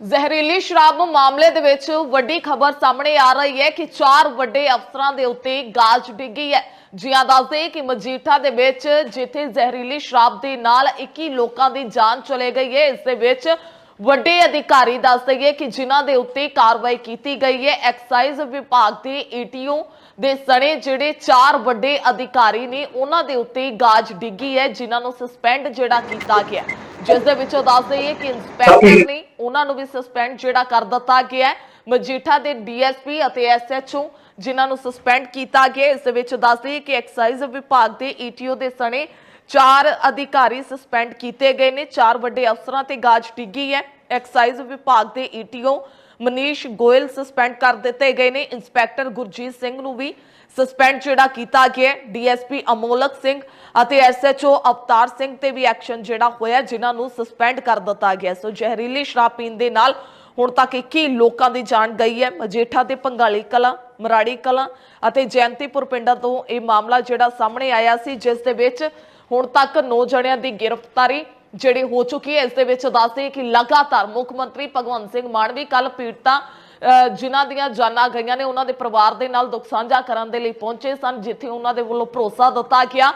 ਜ਼ਹਿਰੀਲੀ ਸ਼ਰਾਬ ਮਾਮਲੇ ਦੇ ਵਿੱਚ ਵੱਡੀ ਖਬਰ ਸਾਹਮਣੇ ਆ ਰਹੀ ਹੈ ਕਿ ਚਾਰ ਵੱਡੇ ਅਫਸਰਾਂ ਦੇ ਉੱਤੇ ਗਾਜ ਡਿੱਗੀ ਹੈ ਜਿਆਂ ਦੱਸਦੇ ਕਿ ਮਜੀਠਾ ਦੇ ਵਿੱਚ ਜਿੱਥੇ ਜ਼ਹਿਰੀਲੀ ਸ਼ਰਾਬ ਦੇ ਨਾਲ 21 ਲੋਕਾਂ ਦੀ ਜਾਨ ਚਲੇ ਗਈ ਹੈ ਇਸ ਦੇ ਵਿੱਚ ਵੱਡੇ ਅਧਿਕਾਰੀ ਦੱਸ ਦਈਏ ਕਿ ਜਿਨ੍ਹਾਂ ਦੇ ਉੱਤੇ ਕਾਰਵਾਈ ਕੀਤੀ ਗਈ ਹੈ ਐਕਸਾਈਜ਼ ਵਿਭਾਗ ਦੇ ਏਟੀਓ ਦੇ ਸਣੇ ਜਿਹੜੇ ਚਾਰ ਵੱਡੇ ਅਧਿਕਾਰੀ ਨੇ ਉਹਨਾਂ ਦੇ ਉੱਤੇ ਗਾਜ ਡਿੱਗੀ ਹੈ ਜਿਨ੍ਹਾਂ ਨੂੰ ਸਸਪੈਂਡ ਜਿਹੜਾ ਕੀਤਾ ਗਿਆ। ਜਿਸ ਦੇ ਵਿੱਚੋਂ ਦੱਸ ਦਈਏ ਕਿ ਇੰਸਪੈਕਟਰ ਨੇ ਉਹਨਾਂ ਨੂੰ ਵੀ ਸਸਪੈਂਡ ਜਿਹੜਾ ਕਰ ਦਿੱਤਾ ਗਿਆ ਮਜੀਠਾ ਦੇ ਡੀਐਸਪੀ ਅਤੇ ਐਸਐਚਓ ਜਿਨ੍ਹਾਂ ਨੂੰ ਸਸਪੈਂਡ ਕੀਤਾ ਗਿਆ ਹੈ। ਇਸ ਦੇ ਵਿੱਚ ਦੱਸ ਕਿ ਐਕਸਾਈਜ਼ ਵਿਭਾਗ ਦੇ ਈਟੀਓ ਦੇ ਸਣੇ ਚਾਰ ਅਧਿਕਾਰੀ ਸਸਪੈਂਡ ਕੀਤੇ ਗਏ ਨੇ। ਚਾਰ ਵੱਡੇ ਅਫਸਰਾਂ ਤੇ ਗਾਜ ਡਿੱਗੀ ਹੈ। ਐਕਸਾਈਜ਼ ਵਿਭਾਗ ਦੇ ਈਟੀਓ ਮਨੀਸ਼ ਗੋਇਲ ਸਸਪੈਂਡ ਕਰ ਦਿੱਤੇ ਗਏ ਨੇ। ਇੰਸਪੈਕਟਰ ਗੁਰਜੀਤ ਸਿੰਘ ਨੂੰ ਵੀ ਸਸਪੈਂਡ ਜਿਹੜਾ ਕੀਤਾ ਗਿਆ ਡੀਐਸਪੀ ਅਮੋਲਕ ਸਿੰਘ ਅਤੇ ਐਸਐਚਓ ਅਵਤਾਰ ਸਿੰਘ ਤੇ ਵੀ ਐਕਸ਼ਨ ਜਿਹੜਾ ਹੋਇਆ, ਜਿਨ੍ਹਾਂ ਨੂੰ ਸਸਪੈਂਡ ਕਰ ਦਿੱਤਾ ਗਿਆ। ਸੋ ਜ਼ਹਿਰੀਲੀ ਸ਼ਰਾਬ ਪੀਣ ਦੇ ਨਾਲ ਹੁਣ ਤੱਕ 21 ਲੋਕਾਂ ਦੀ ਜਾਨ ਗਈ ਹੈ। ਮਜੀਠਾ ਤੇ ਪੰਗਾਲੀ ਕਲਾਂ, ਮਰਾੜੀ ਕਲਾਂ ਅਤੇ ਜੈਂਤੀਪੁਰ ਪਿੰਡਾਂ ਤੋਂ ਇਹ ਮਾਮਲਾ ਜਿਹੜਾ ਸਾਹਮਣੇ ਆਇਆ ਸੀ, ਜਿਸ ਦੇ ਵਿੱਚ ਹੁਣ ਤੱਕ 9 ਜਣਿਆਂ ਦੀ ਗ੍ਰਿਫਤਾਰੀ ਜਿਹੜੀ ਹੋ ਚੁੱਕੀ ਹੈ ਇਸ ਦੇ ਵਿੱਚ ਦੱਸਦੇ ਕਿ ਲਗਾਤਾਰ ਮੁੱਖ ਮੰਤਰੀ ਭਗਵੰਤ ਸਿੰਘ ਮਾਨ ਵੀ ਕੱਲ ਪੀੜਤਾਂ ਅਹ, ਜਿਨ੍ਹਾਂ ਦੀਆਂ ਜਾਨਾਂ ਗਈਆਂ ਨੇ ਉਹਨਾਂ ਦੇ ਪਰਿਵਾਰ ਦੇ ਨਾਲ ਦੁੱਖ ਸਾਂਝਾ ਕਰਨ ਦੇ ਲਈ ਪਹੁੰਚੇ ਸਨ ਜਿੱਥੇ ਉਹਨਾਂ ਦੇ ਵੱਲੋਂ ਭਰੋਸਾ ਦਿੱਤਾ ਗਿਆ।